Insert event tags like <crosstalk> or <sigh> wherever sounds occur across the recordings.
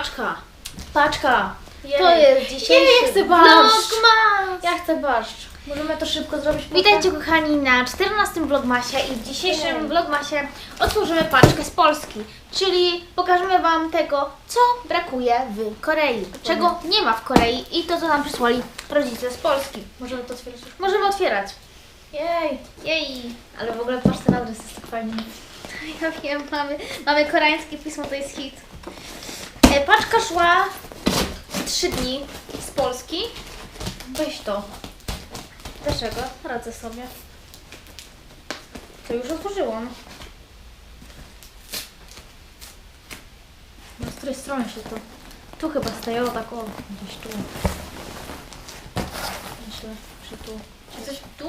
Paczka. Paczka. To jest dzisiejszy Jej, ja chcę barszcz. vlogmas. Ja chcę barszcz. Możemy to szybko zrobić. Witajcie kochani na 14 vlogmasie i w dzisiejszym Jej. vlogmasie otworzymy paczkę z Polski, czyli pokażemy Wam tego, co brakuje w Korei, czego nie ma w Korei i to, co nam przysłali rodzice z Polski. Możemy to otwierać. Możemy otwierać. Jej. Jej! Ale w ogóle patrz ten adres, jest tak fajnie. <laughs> Ja wiem, mamy, mamy koreańskie pismo, to jest hit. E, paczka szła 3 dni z Polski. Weź to. Dlaczego? Radzę sobie. To już otworzyłam. Na której stronie się to... Tu chyba stało tak o. Gdzieś tu. Myślę, że tu. Czy coś tu?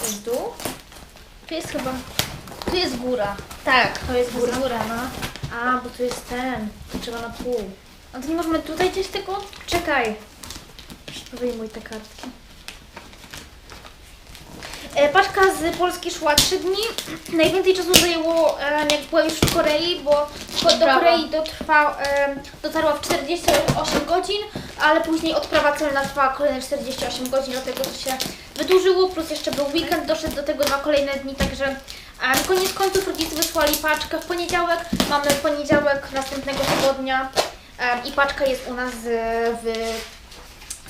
To dół? Tu jest chyba. Tu jest góra. Tak, to jest góra. góra, no. A, bo tu jest ten. Tu trzeba na pół. A to nie możemy tutaj gdzieś tego? Czekaj. Wyjmuj te kartki. E, paczka z Polski szła 3 dni. <clears throat> Najwięcej czasu zajęło e, jak była już w Korei, bo do Odprawa. Korei dotrwa, e, dotarła w 48 godzin, ale później odprawa celna trwała kolejne 48 godzin, dlatego to się wydłużyło, plus jeszcze był weekend, doszedł do tego dwa kolejne dni, także e, koniec końców rodzice wysłali paczkę w poniedziałek, mamy poniedziałek następnego tygodnia i paczka jest u nas e, w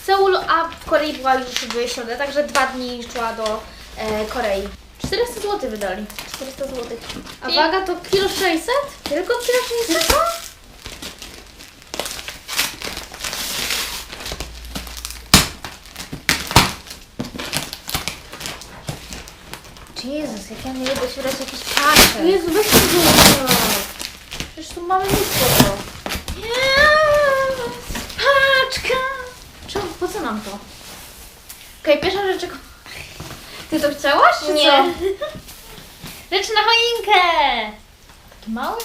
Seulu, a w Korei była już w środę, także dwa dni szła do e, Korei. 400 zł wydali. 400 zł. A waga to kilo 600? Tylko kilo 600? Jezus, jak ja nie lubię otwierać jakieś paczek. Jezu, weź to zobacz. Przecież tu mamy mnóstwo to. Yes, paczka! Czemu? Po co nam to? Okej, pierwsza rzecz. Ty to chciałaś, czy Nie. co? <laughs> Rzecz na choinkę! Taki mały?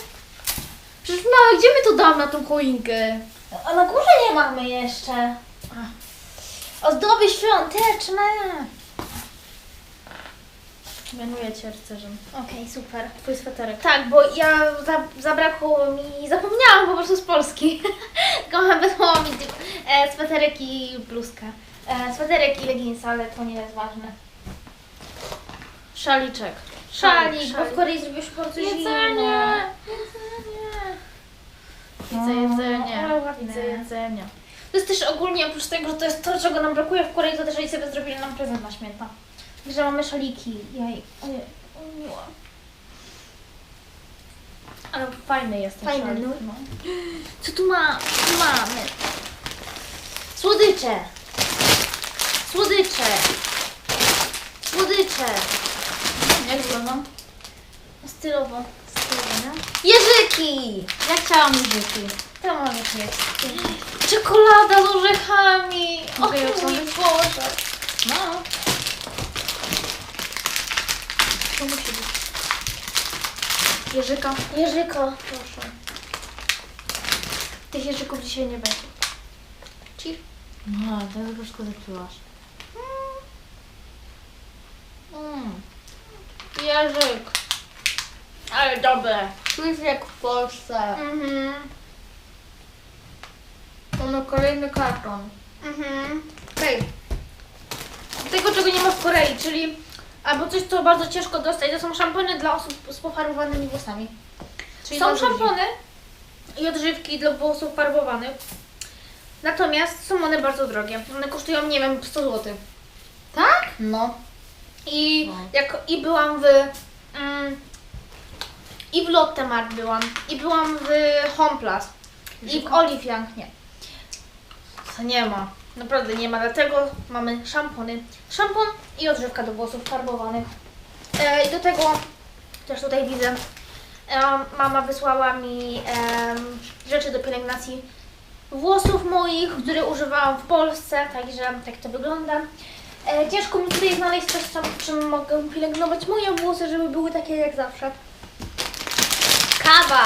Przecież małe, gdzie my to dam na tą choinkę? A na górze nie mamy jeszcze. Ozdoby świąteczne. Mianuję cię rycerzem. Okej, super. Twój sweterek. Tak, bo ja za, zabrakło mi, zapomniałam po prostu z Polski. <laughs> Tylko wysłała mi e, sweterek i bluzkę. E, sweterek i leginsy, ale to nie jest ważne. Szaliczek. Szalik, bo w. Korei zrobiło się bardzo zimno. Jedzenie. Jedzenie. Widzę jedzenie. ale ładne. Widzę jedzenie. To jest też ogólnie, oprócz tego, że to jest to, czego nam brakuje w Korei, to też oni sobie zrobili nam prezent na święta. Że mamy szaliki. Jaj, ojej. Ale fajny jest ten Fajny, szalik. no. Co tu ma? Co tu mamy? Słodycze. Słodycze. Słodycze. Jak wyglądam? Stylowo. Stylowo, Jeżyki. Ja chciałam jeżyki. To mamy jest. Czekolada z orzechami. Mogę ją otworzyć? Boże. No. To musi być. Jeżyka. Jeżyko. Proszę. Tych jeżyków dzisiaj nie będzie. Ci. No, to troszkę zepsułaś. Mm. Jerzyk. Ale dobre. Czujesz jak w Polsce. Mhm. Mamy kolejny karton. Mhm. Okej. Tego, czego nie ma w Korei, czyli albo coś, co bardzo ciężko dostać, to są szampony dla osób z pofarbowanymi włosami. Czyli są dla ludzi. szampony i odżywki dla włosów farbowanych. Natomiast są one bardzo drogie. One kosztują, nie wiem, 100 zł. Tak? No. I No. jak i byłam w mm, i w Lotte Mart byłam, i byłam w Homeplus, i w Olive Young, nie. To nie ma. Naprawdę nie ma, dlatego mamy szampony. Szampon i odżywka do włosów farbowanych. E, I do tego, też tutaj widzę, e, mama wysłała mi em, rzeczy do pielęgnacji włosów moich, które używałam w Polsce, także tak to wygląda. E, ciężko mi tutaj znaleźć coś, co, czym mogę pielęgnować moje włosy, żeby były takie jak zawsze. Kawa!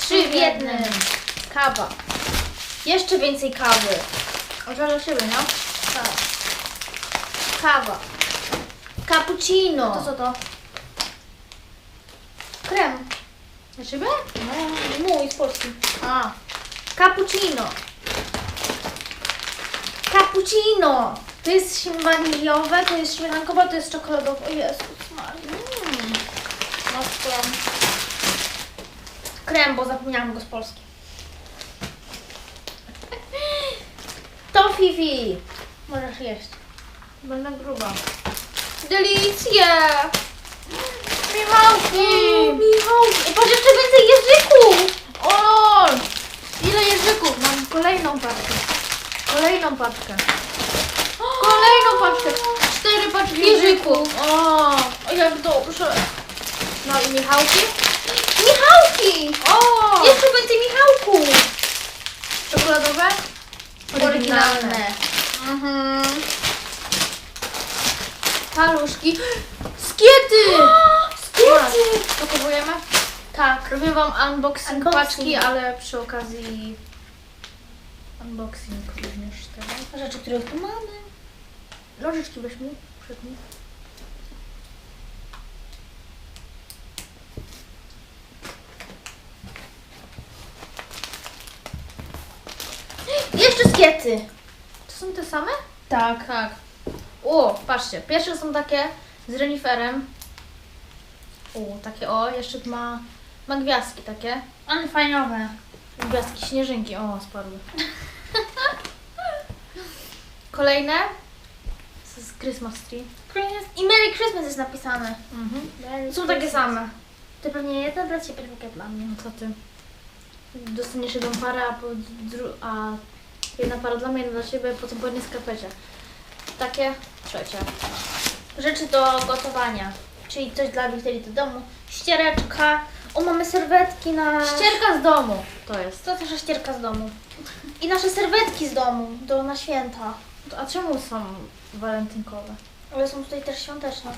Trzy w jednym. Kawa. Jeszcze więcej kawy. Ożal siebie, no? Tak. Kawa. Cappuccino. To co to? Krem. Dla siebie? Mój, polski. A, Cappuccino. Cappuccino. To jest waniliowe, to jest śmietankowe, to jest czekoladowe. O Jezus Maria. mm. No krem. Krem, bo zapomniałam go z Polski. To Fifi. Możesz jeść. Będę gruba. Delicje! Michałki! Michałki! I patrz, jeszcze więcej jeżyków! O! Ile jeżyków? Mam kolejną paczkę. Kolejną paczkę. Kolejną paczkę. Cztery paczki jeżyków. O, jak dobrze. No i Michałki? Michałki! O! Jeszcze więcej Michałków! Czekoladowe? Oryginalne. Mhm. Paluszki. Skiety! <gasps> Skiety! To kupujemy? Tak. Robię wam unboxing, Unboxing. paczki, ale przy okazji unboxing również tego. Rzeczy, które tu mamy. Nożyczki weź mi, skiety. To są te same? Tak. Tak. O, patrzcie, pierwsze są takie z reniferem. O, takie o, jeszcze ma, ma gwiazdki takie. One fajnowe. Gwiazdki, śnieżynki, o, spadły. <laughs> Kolejne z Christmas Tree. I Merry Christmas jest napisane. Mhm. Są takie same. To pewnie jedna dla Ciebie, druga dla mnie. No co ty? Dostaniesz jedną parę, a, po dru- a jedna para dla mnie, jedna dla ciebie, potem po jednej skarpecie. Takie trzecie. Rzeczy do gotowania. Czyli coś dla Wiktorii do domu. Ściereczka. O, mamy serwetki na... Ścierka z domu to jest. To też ścierka z domu. I nasze serwetki z domu do na święta. A czemu są walentynkowe? Ale są tutaj też świąteczne.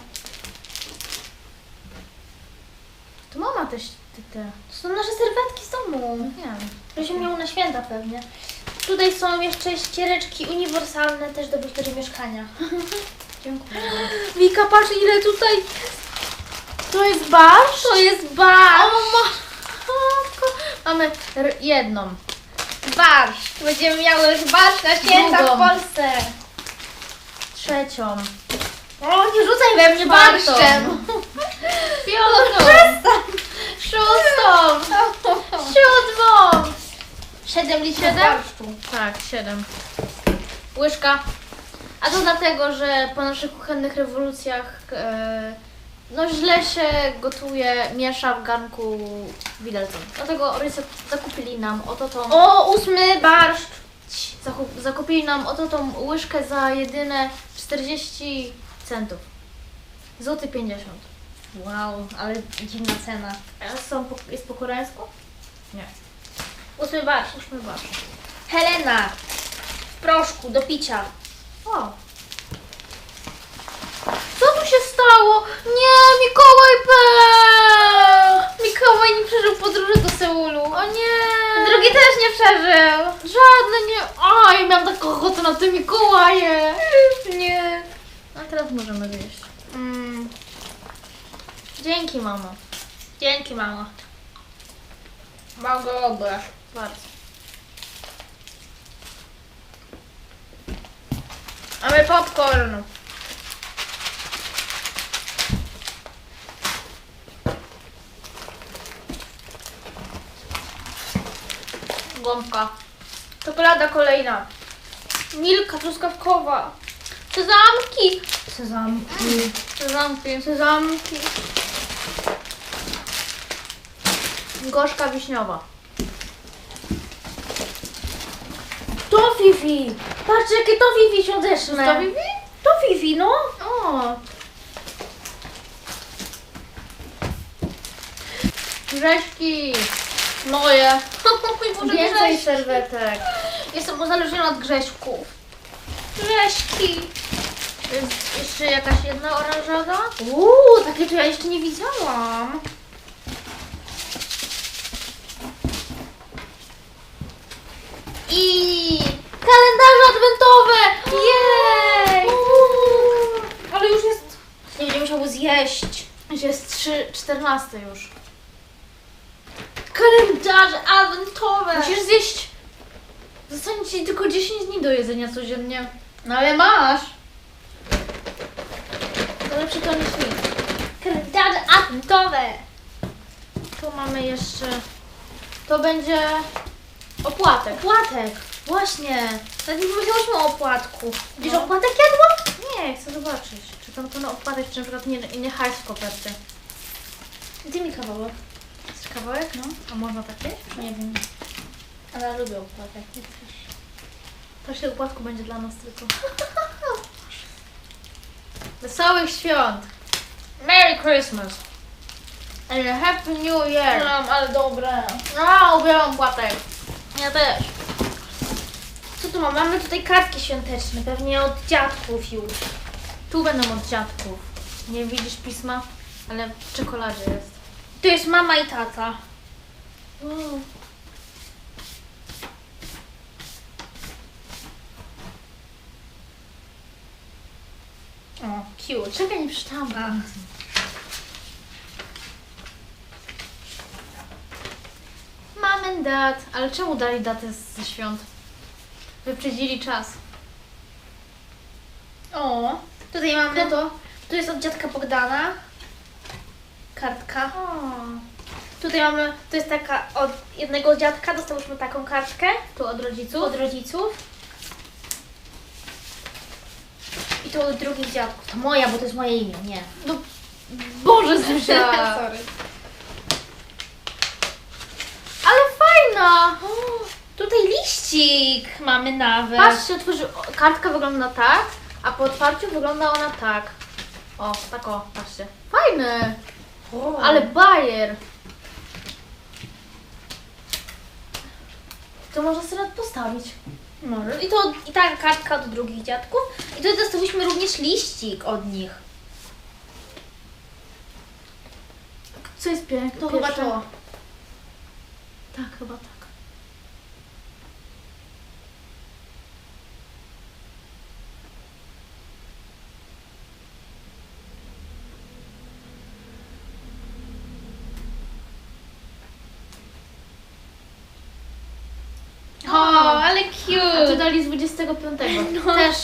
To mama też te, te. To są nasze serwetki z domu. nie wiem. To się miało na święta pewnie. Tutaj są jeszcze ściereczki uniwersalne też do Wiktorii mieszkania. <laughs> Dziękuję. Wika, patrz ile tutaj... To jest barsz? To jest barsz. O, matko. Mamy r- jedną. Barsz. Będziemy miały już barsz na święta w Drugą. Polsce. Trzecią. O, nie rzucaj we mnie barszczem. <laughs> Piątą. Szóstą. Siódmą. Siedem litrów Siedem? barszczu. Tak, siedem. Łyżka. A to dlatego, że po naszych kuchennych rewolucjach e, no źle się gotuje, miesza w garnku widelcem. Dlatego rodzice zakupili nam oto tą, O, ósmy barszcz. zakup, zakupili nam oto tą łyżkę za jedyne 40 centów. Złoty 50. Wow, ale dziwna cena. A są po, jest po koreańsku? Nie. Ósmy barszcz. Ósmy barsz. Helena. W proszku do picia. O. Co tu się stało? Nie, Mikołaj pech! Mikołaj nie przeżył podróży do Seulu. O nie! Drugi też nie przeżył. Żadne nie... A, ja miałam taką ochotę na te Mikołaje. Nie. A teraz możemy wyjść. Mm, Dzięki, mamo. dzięki mama. Mogłoby. Bardzo. Mamy popcorn. Gąbka. Czekolada kolejna. Milka truskawkowa. Sezamki. Sezamki. Sezamki. Sezamki. Gorzka wiśniowa. Fifi. Patrz jakie to Fifi świąteczne. To Fifi? To Fifi, no. O. Grześki. Moje. <laughs> Boże, Więcej Grześki. serwetek. Jestem uzależniona od grześków. Grześki. Jest jeszcze jakaś jedna oranżada? Uuu, takie to ja jeszcze nie widziałam. I 10 jest 3, 14 już. Kalendarze adwentowe! Musisz zjeść. Zostanie ci tylko 10 dni do jedzenia codziennie. No ale masz. To lepsze to niż nic. Kalendarze adwentowe! Tu mamy jeszcze... To będzie... Opłatek. Opłatek! Właśnie! Nawet nie powiedziałyśmy o opłatku. Widzisz no. opłatek jadła? Nie, chcę zobaczyć. Czy tam ten opłatek, czy na przykład nie, nie hajs w kopercie. Daj mi kawałek. Jest kawałek? No. A można takie? Nie wiem. Ale lubię opłatek. To się opłatku będzie dla nas tylko. <laughs> Wesołych świąt! Merry Christmas. And a Happy New Year! Mam, ale dobre. A, uwielbiam płatek. Ja też. Co tu mamy? Mamy tutaj kartki świąteczne, pewnie od dziadków już. Tu będą od dziadków. Nie widzisz pisma? Ale w czekoladzie jest. Tu jest mama i tata. O, cute. Czekaj, nie przeczytałam. A. Mom and dad. Ale czemu dali datę ze świąt? Wyprzedzili czas. O, tutaj mamy to? Tu jest od dziadka Bogdana. Kartka. O. Tutaj mamy, to jest taka od jednego dziadka, dostałyśmy taką kartkę Tu od rodziców? od rodziców. I to od drugich dziadków. To moja, bo to jest moje imię, nie. No, Boże <laughs> Zuzia! Sorry. Ale fajna! Tutaj liścik mamy nawet. Patrzcie, otworzy... o, Kartka wygląda tak, a po otwarciu wygląda ona tak. O, tak o, patrzcie. Fajny! O, Ale bajer! To można sobie nawet postawić. Może. I to i ta kartka od drugich dziadków. I tutaj dostałyśmy również liścik od nich. Co jest piękne? To chyba to. Tak, chyba tak. O, ale A tu cute. dali z 25. No. Też,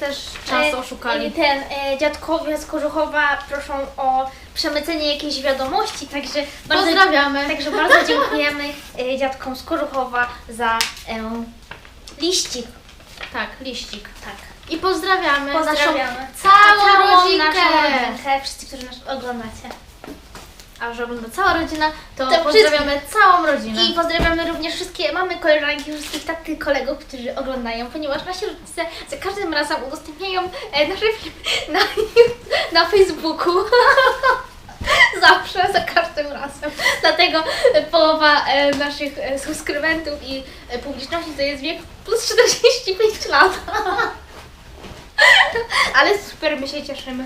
też czas E, oszukali. e, Ten e, dziadkowie z Korzuchowa proszą o przemycenie jakiejś wiadomości, także bardzo, Pozdrawiamy. także bardzo dziękujemy e, dziadkom z Korzuchowa za e, liścik. Tak, liścik. Tak. I pozdrawiamy, Pozdrawiamy. naszą całą, rodzinkę. naszą rodzinkę, wszyscy, którzy nas oglądacie. A że ogląda cała rodzina, to, To pozdrawiamy całą rodzinę. I pozdrawiamy również wszystkie mamy, koleżanki, wszystkich taty, kolegów, którzy oglądają, ponieważ nasi rodzice za każdym razem udostępniają e, nasze filmy <laughs> na, na Facebooku. <laughs> Zawsze, za każdym razem. Dlatego e, połowa e, naszych e, subskrybentów i e, publiczności to jest wiek plus 45 lat. <laughs> Ale super, my się cieszymy.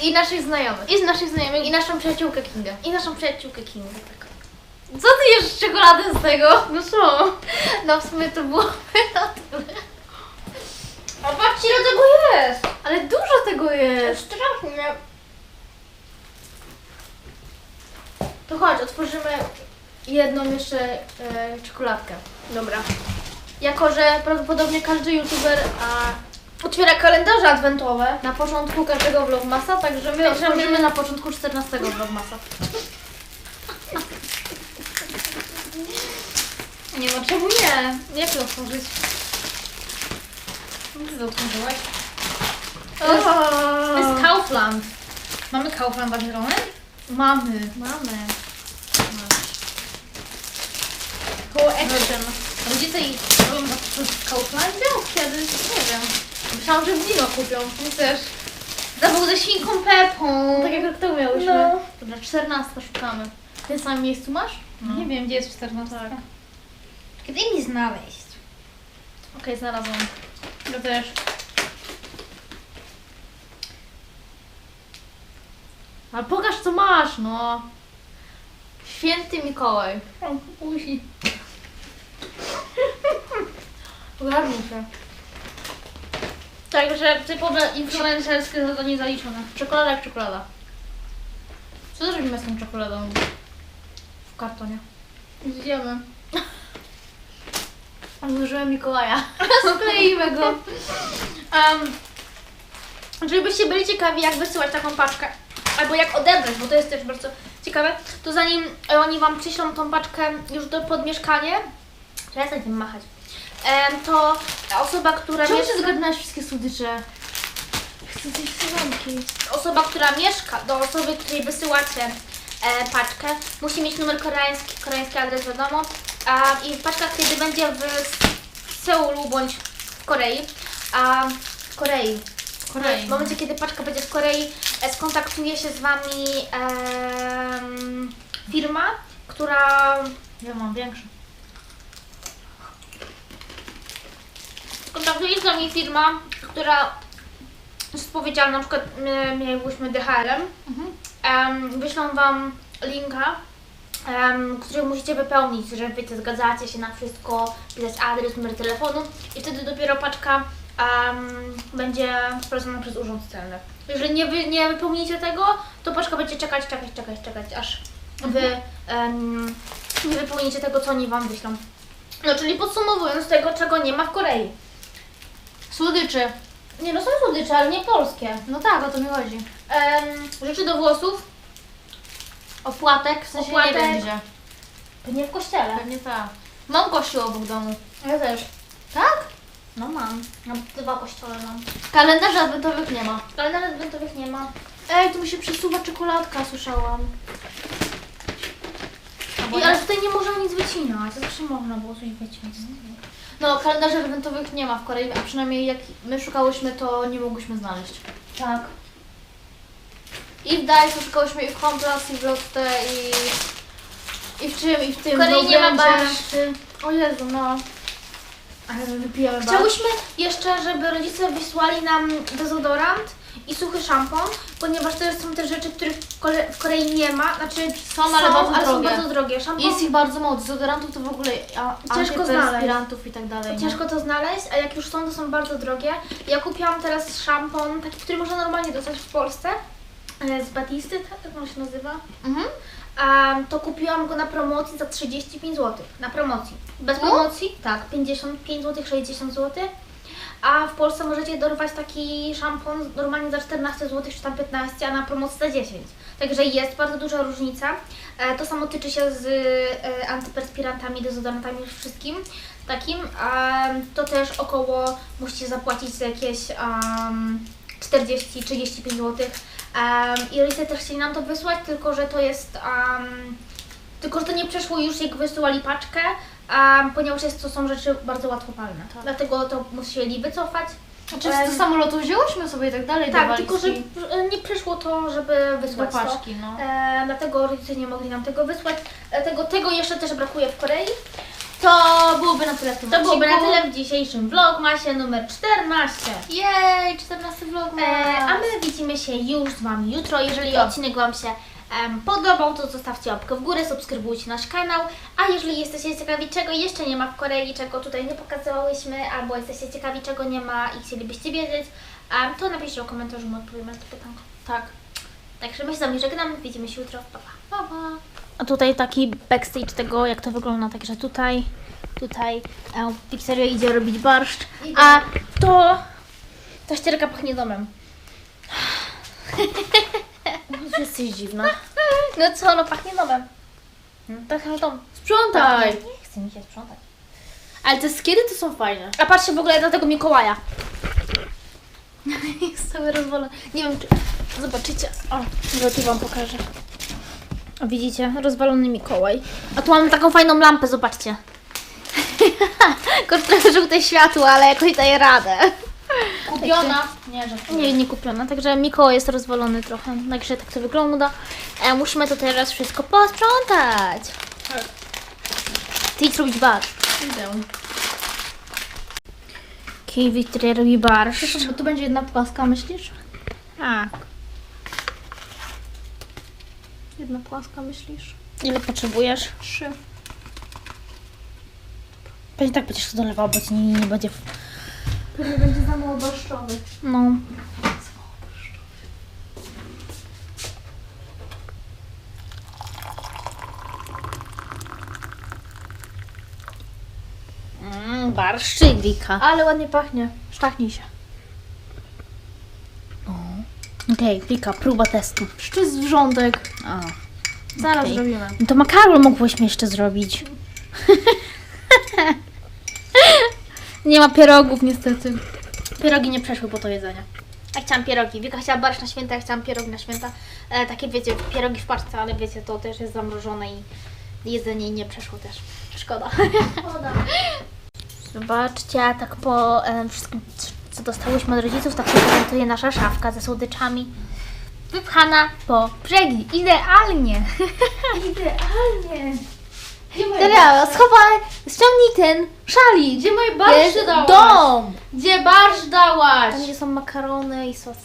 I naszych znajomych. I z naszych znajomych, I naszą przyjaciółkę Kingę. i naszą przyjaciółkę Kinga. Tak. Co ty jesz czekoladę z tego? No co? No w sumie to było <laughs> A patrzcie, ile tego jest! Ale dużo tego jest. Strasznie. To chodź, otworzymy jedną jeszcze e, czekoladkę. Dobra. Jako, że prawdopodobnie każdy youtuber a Otwiera kalendarze adwentowe. na początku każdego vlogmasa, także my Także my- otworzymy na początku 14 vlogmasa. Nie ma czemu nie. Jak to otworzyć? Ty to otworzyłaś. To jest, To jest Kaufland. Mamy Kaufland ważylonek? Mamy. Mamy. Koło Action. Rodzice i robią zakupy w Kauflandzie? Kiedy? Nie wiem. Myślałam, że wino kupią. My też. Zawał ze świnką Pepą. Tak jak rok temu miałyśmy. No. Dobra, 14 szukamy. W tym samym miejscu masz? No. Nie wiem, gdzie jest 14. Tak. Kiedy mi znaleźć? Okej, znalazłam. Ja też. Ale pokaż co masz, no. Święty Mikołaj. O, buzi. Ogarnij się. Także typowe influencerskie zadanie zaliczone. Czekolada jak czekolada. Co zrobimy z tą czekoladą w kartonie? Zjemy. <laughs> Odłożyłem Mikołaja. <laughs> Skleimy go. Um, żebyście byli ciekawi, jak wysyłać taką paczkę, albo jak odebrać, bo to jest też bardzo ciekawe, to zanim oni Wam przyślą tą paczkę już do pod mieszkanie, przestań tym machać, em, to osoba, która Czemu mieszka, ty zgadnąłeś wszystkie słodycze? Chcę coś syrenki. osoba, która mieszka, do osoby, której wysyłacie e, paczkę, musi mieć numer koreański, koreański adres wiadomo, a, i w paczkach, kiedy będzie w, w Seulu bądź w Korei, a w Korei, Korei. W momencie, kiedy paczka będzie z Korei, e, skontaktuje się z Wami em, firma, która Ja mam większe. Skontaktuje z Wami firma, która jest odpowiedzialna, na przykład my miałyśmy DHL-em, Mhm. wyślą Wam linka, em, który musicie wypełnić, że się zgadzacie się na wszystko, pisać adres, numer telefonu i wtedy dopiero paczka em, będzie sprawdzona przez Urząd Celny. Jeżeli nie, wy, nie wypełnicie tego, to paczka będzie czekać, czekać, czekać, czekać, aż Wy em, nie wypełnicie tego, co oni Wam wyślą. No, czyli podsumowując tego, czego nie ma w Korei. Słodycze. Nie, no są słodycze, ale nie polskie. No tak, o to mi chodzi. Em, rzeczy do włosów, Opłatek, w sensie Opłatek. nie gdzie. pewnie w kościele. Pewnie tak. Mam kościół obok domu. Ja też. Tak? No mam. Mam dwa kościoły mam. Kalendarzy adwentowych nie ma. Ale nawet adwentowych nie ma. Ej, tu mi się przesuwa czekoladka, słyszałam. I, ale tutaj nie można nic wycinać. Zawsze można było coś wyciąć. No, kalendarzy adwentowych nie ma w Korei, a przynajmniej jak my szukałyśmy, to nie mogłyśmy znaleźć. Tak. I w Daiso szukałyśmy i w Homeplus, i w Lotte, i... I w czym, i w tym. W Korei nie ma barszczy. O Jezu, no. Ale my barszcz. Chciałyśmy jeszcze, żeby rodzice wysłali nam dezodorant i suchy szampon, ponieważ to są te rzeczy, których w Kore- w Korei nie ma. Znaczy Są, ale bardzo ale drogie. są bardzo drogie. Szampon Jest ich bardzo mało. Dezodorantów to w ogóle a, Ciężko antyperspirantów i tak dalej. nie? Ciężko to znaleźć, a jak już są, to są bardzo drogie. Ja kupiłam teraz szampon, taki, który można normalnie dostać w Polsce, e, z Batisty, tak jak on się nazywa. Mhm. To kupiłam go na promocji za 35 zł. Na promocji. Bez O? promocji? Tak, 55 zł, 60 zł. A w Polsce możecie dorwać taki szampon normalnie za 14 zł, czy tam 15, a na promocji za 10. Także jest bardzo duża różnica. E, to samo tyczy się z e, antyperspirantami, dezodorantami, wszystkim takim. To też około musicie zapłacić za jakieś um, 40-35 zł. I rodzice też chcieli nam to wysłać, tylko że to jest. Tylko, że to nie przeszło już, jak wysyłali paczkę, um, ponieważ jest, to są rzeczy bardzo łatwopalne. Tak. Dlatego to musieli wycofać. Znaczy Em, z samolotu wzięłyśmy sobie i tak dalej tak, do tylko że nie przeszło to, żeby do wysłać to. paczki, no. E, dlatego rodzice nie mogli nam tego wysłać. Dlatego tego jeszcze też brakuje w Korei. To byłoby na tyle w tym To byłoby na tyle w dzisiejszym vlogmasie numer 14. Jej, 14 vlog E, a my widzimy się już z Wami jutro. Jeżeli odcinek Wam się em, podobał, to zostawcie łapkę w górę, subskrybujcie nasz kanał. A jeżeli jesteście ciekawi, czego jeszcze nie ma w Korei, czego tutaj nie pokazywałyśmy, albo jesteście ciekawi, czego nie ma i chcielibyście wiedzieć, to napiszcie w komentarzu, my odpowiemy na to pytanko. Tak. Także my się z Wami żegnamy, widzimy się jutro. Pa, pa. Pa, pa. A tutaj taki backstage tego, jak to wygląda, także tutaj, tutaj e, pizzeria idzie robić barszcz, a to, ta ścierka pachnie domem. <laughs> Jesteś dziwna. No co, no pachnie domem. No, tak jak dom. Sprzątaj. Nie chce mi się sprzątać. Ale te skiery to są fajne. A patrzcie w ogóle na tego Mikołaja. Jest cały rozwalony. Nie wiem, czy zobaczycie. O, że tu Wam pokażę. O, widzicie? Rozwalony Mikołaj. A tu mamy taką fajną lampę, zobaczcie. <laughs> Trochę żółte światło, ale jakoś daje radę. Kupiona. Nie, że Nie, nie kupiona, także Mikołaj jest rozwalony trochę, także tak to wygląda. E, musimy to teraz wszystko posprzątać. Tak. Ty idź robić barszcz. Idę. Kiwi, który robi. Bo tu będzie jedna płaska, myślisz? Tak. Jedna płaska, myślisz? Ile potrzebujesz? Trzy. Pewnie tak będziesz to dolewał, bo ci nie, nie będzie... Pewnie będzie za mało barszczowy. No. Mm, barszczyk wika. Ale ładnie pachnie. Sztachnij się. Okej, okay, próba testu. Szczyt z wrzątek. A, Zaraz okej. zrobimy. No to makaron mogłyśmy jeszcze zrobić. <laughs> nie ma pierogów niestety. Pierogi nie przeszły po to jedzenie. Ja chciałam pierogi. Wika chciała barsz na święta, ja chciałam pierogi na święta. E, takie wiecie, pierogi w paczce, ale wiecie, to też jest zamrożone i jedzenie nie przeszło też. Szkoda. Zobaczcie, a tak po e, wszystkim, co dostałyśmy od rodziców, tak się prezentuje nasza szafka ze słodyczami. Wypchana po brzegi. Idealnie. <laughs> Idealnie. Teraz schowaj, ściągnij ten szalik. Gdzie moje barszcze Jest dałaś? dom. Gdzie barsz dałaś? Tam gdzie są makarony i sos.